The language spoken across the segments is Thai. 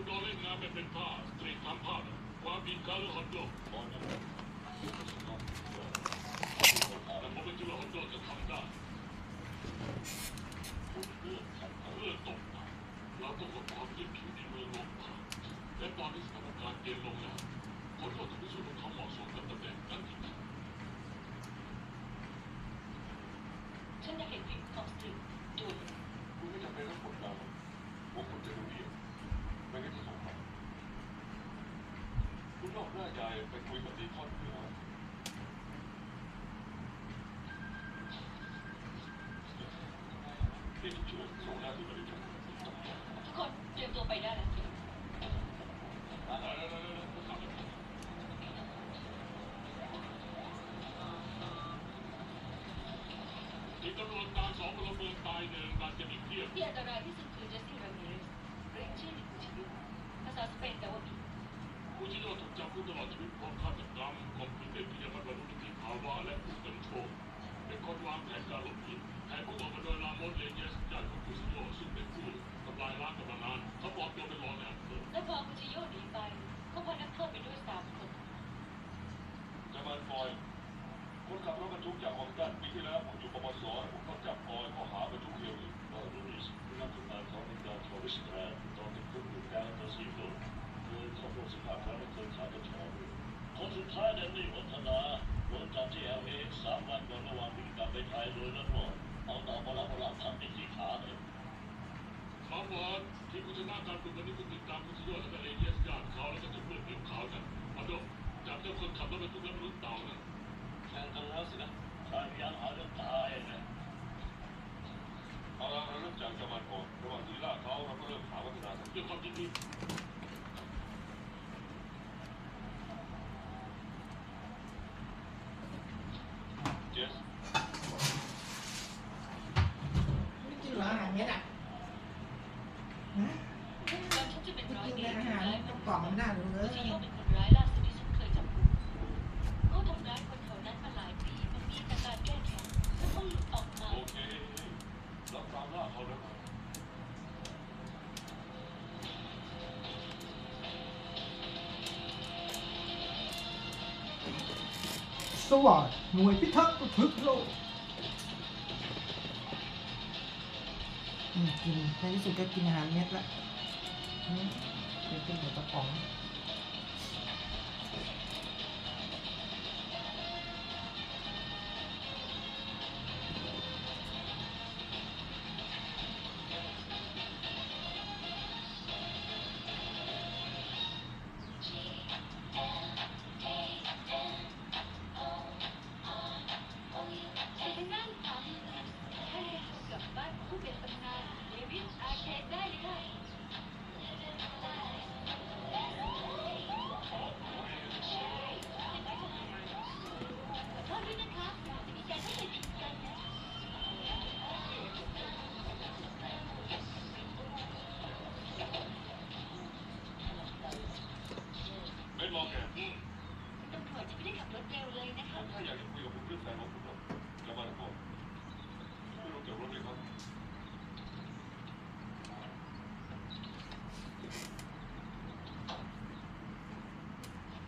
คุณโดนเล่นงานไม่เป็นท่าตรีททำภาพความผิดการหรือฮอตดอกตอนนั้นแต่ผมไม่คิดว่าฮอตดอกจะทำได้คุณเลือกฉันเลือกตกมาเราต้องลดความยึดถือในเมืองลงมาและตอนที่สถานการณ์เย็นลงแล้วคนก็ต้องพิสูจน์ว่าเขาเหมาะสมกับตำแหน่งนั้นจริง ฉันอยากเห็นฟิล์มของสตรีทด่วนเลย คุณไม่จำเป็นต้องกดดันว่าคุณจะรู้เองไม่งั้นจะสงสัยคุณนอกหน้าใจไปคุยกับดีคอนอยู่แล้วที่ฉุกเฉินส่งหน้าที่บริการ ทุกคนเตรีย มตัวไปได้แล้วมีตำรวจตายสองพลเมืองตายหนึ่งบาดเจ็บอีกเพียบที่อันตรายที่สุดคือเจสซี่รามิเรสเรียกชื่อในชีวิตภาษาสเปนแต่ว่ามีผู้ที่โดถูกจำคุกตลอดชีวิตเพราะฆาตกรรมข่มขืนเด็กที่ยังไม่บรรลุนิติภาวะและผู้กันโชคเป็นคนวางแผนการหลบหนีแผนผู้บอกมาโดยลามอนเลเยสญาติของคุซิโยซึ่งเป็นผู้ ลายล้างกันมานานเขาบอมตัวเป็นรองในอำเภอแล้วพอคุจิโยหนีไปเขาพานักโทษไปด้วยสามคนจามันฟอยคนขับรถบรรทุกจากฮองตันปีที่แล้วผมอยู่ปปสผมต้องจับฟอยข้อหาบรรทุกเฮโรอีน Nou, dat is knap maar van ik dat wel ยานหาเรื่องตายเนี่ยเอาละเราเริ่มจากจามันก่อนระหว่างที่ล่าเขาเราก็เริ่มหาวัฒนาด้วยความยินดีเจสไม่กินเหรออาหารเม็ดอะฮะแล้วฉันจะเป็นไม่ร้อยกินเมแต่ตรอาหารร้ายกล่องมันน่าดูเลคุยชิโยเป็นคนร้ายล่า สวัสดหน่วยพิทักษ์ประพฤกษ์โลกอืมกินในที่สุดก็กินอาหารเม็ดละอืมกินเป็นหมูกระป๋อง ตำรวจจะไม่ได้ขับรถเร็วเลยนะคะ ถ้าอยากจะคุยกับผมเรื่องแฟนของคุณหรอกจะมาก่อนไม่รู้เกี่ยวรถเลยครับ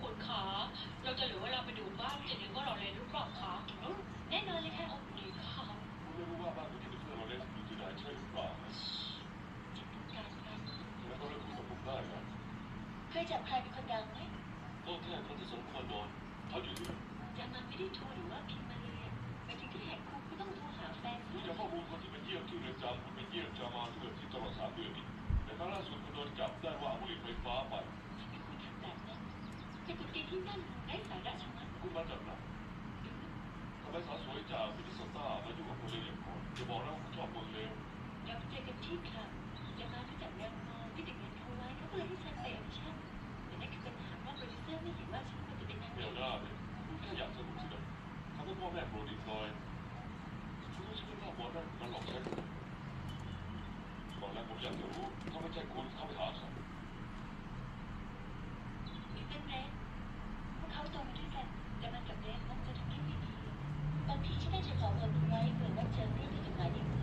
คุณขาเราจะเหลือเวลาไปดูบ้านจะนึกว่าเราเรียนหรือเปล่าคะแน่นอนเลยค่ะเอาดีค่ะคุณไม่รู้ว่าบ้านคุณที่เป็นเพื่อนเราเล่นอยู่ที่ไหนใช่หรือเปล่าแล้วก็เริ่มคุยกับผมได้นะเคยจับใครเป็นคนดังไหมก็แค่คนที่สมควรโดนเขาอ ยังไม่ได้โทรหรือว่าพิมพ์มาเลยอะไปถึงที่แหกคุกก็ต้องโทรหาแฟนคุเพื่ณอนจะข้อมูลคนที่ไปเยี่ยมที่เรือนจำคุณไปเยี่ยมจามาที่เกิดที่ตลอดสามเดือนนี้แต่ครั้งล่าสุดคุณโดนจับได้ว่าเอาบุหรี่ไฟฟ้าไปไม่ควรทำแบบนั้นแต่กุฏิที่นั่นไร้สาระชะมัดคุณมาจากไหนทำไมสาวสวยจากมินนิโซตามาอยู่กับคนเลวอย่างคุณอย่าบอกนะว่าคุณชอบคนเลวเราเจอกันที่คลับจะมารู้จักแรมโมที่เด็กเรียนเขาไว้เขาก็เลยให้ฉันไปออดิชั่นแต่นั่นคือปัญหาว่าโปรดิวเซอร์ไม่เห็นว่าฉันเป็น ไม่เอาหน้าเลยคุณแค่อยากสนุกสินะทำให้พ่อแม่โกรธอีกหน่อยคุณรู้ใช่ไหมว่าหมอนั่นมันหลอกใช้คุณบอกแล้วผมอยากจะรู้ถ้าไม่ใช่คุณเข้าไปหาเขามีเป็นเรนพวกเขาโตมาด้วยกันแต่มันกับเรนมักจะทำให้ไม่ดีบางทีฉันได้จะขอเงินไว้เผื่อว่าเจอเรื่องผิดกฎหมายดี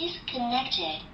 disconnected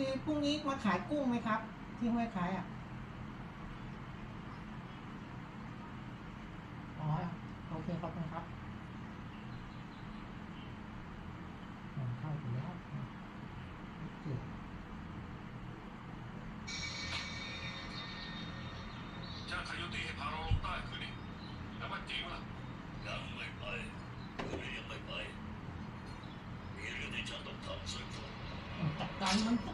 ดีพรุ่งนี้มาขายกุ้งไหมครับ ที่ห้วยขายอะอ๋อโอเคขอบคุณครับอ๋อเข้าอยู่แล้วโอเคจ้างคายุติให้พาเราลงใต้คืนนี้แล้วมันจริงล่ะยังไม่ไปคืนนี้ยังไม่ไปมีเรื่องที่ฉันต้องทำสักครั้งจัดการมันมัน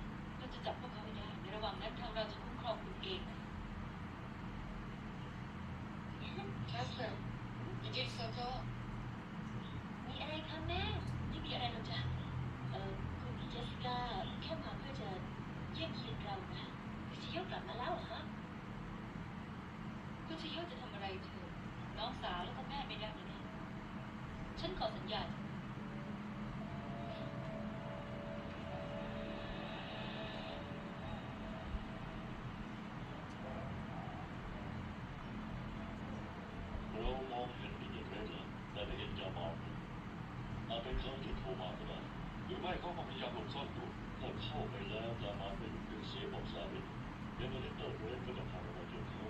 ญาเรามองเห็นดิจิทัลแล้วแต่ไม่เห็นจามาร์อาจเป็นเขาที่โทรมาก็ได้หรือไม่เขาก็พยายามหลบซ่อนตัวถ้าเข้าไปแล้วจามาเป็นเสียบอกสามีเดี๋ยวมันจะเติร์เรนก็จะพาเราไปเจอเขา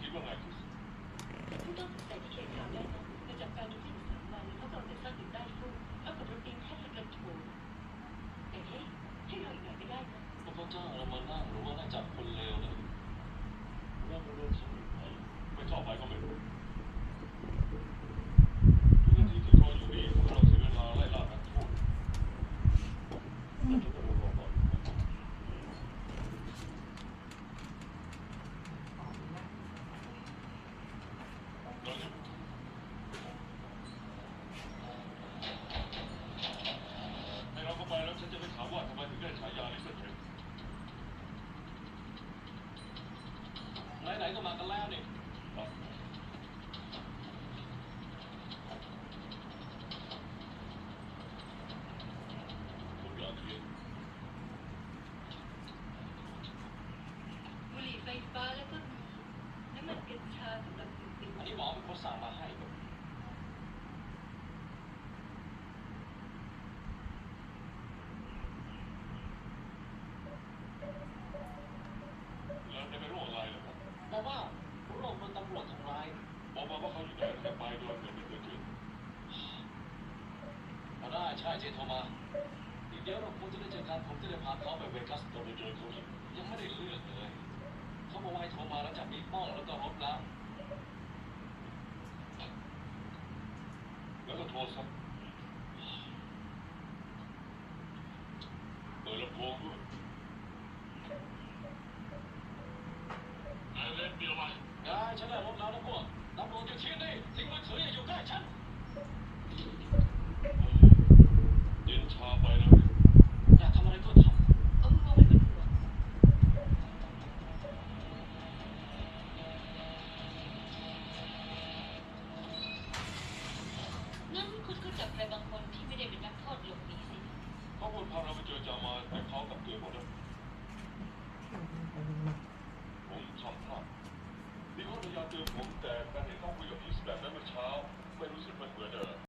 คิดว่าไงคุณ ผู้ต้องสงสัยที่เขียนข่าวได้นะมาจากการดูที่สามวันเขากำลังจะสร้างอยู่ใต้ฟุ้งแล้วกับรถติงแทบจะกระโถนแต่เฮ้ยให้เราอีกหน่อยไม่ได้นะ พวกเขาจ้างเรามานั่งหรือว่าให้จับคนเลวนะเราไม่รู้ทำยังไง ไม่ชอบไปก็ไม่รู้ทุกนาทีที่รออยู่นี่พวกเราเสียเวลาไล่ล่านักโทษ เราจะต้องรอก่อน เราจะให้เราเข้าไปแล้วฉันจะได้ถามว่าทำไมถึงได้ฉายาลิเซนเทน ไหนๆก็มากันแล้วนี่ ครับ ทุกอย่างเรียน บุหรี่ไฟฟ้าแล้วก็มีน้ำมันกัญชาสำหรับดื่มเป็นอันนี้หมอเป็นคนสั่งมาให้ครับแล้วจะไปโรคอะไรเหรอครับแต่ว่าโรคมันตำรวจทำร้ายบอกมาว่าเขาอยู่ไหนแล้วจะไปโดยไม่มีเกิดขึ้นมาได้ใช่เจโทรมาอีกเดี๋ยวเราคงจะได้เจอกันผมจะได้พาเขาไปเวกัส เราไปเจอเขาอีกยังไม่ได้เลือกเลย มาวายโทรมาแล้วจับมีป้องแล้วก็รถแล้วแล้วก็โทรศัพท์เปิดลำโพงด้วยไอ้เล็กเดียวไปได้ฉันได้รถแล้วนะพวกตำรวจอย่าชี้นี่สิ่งมันเฉยอยู่ใกล้ฉัน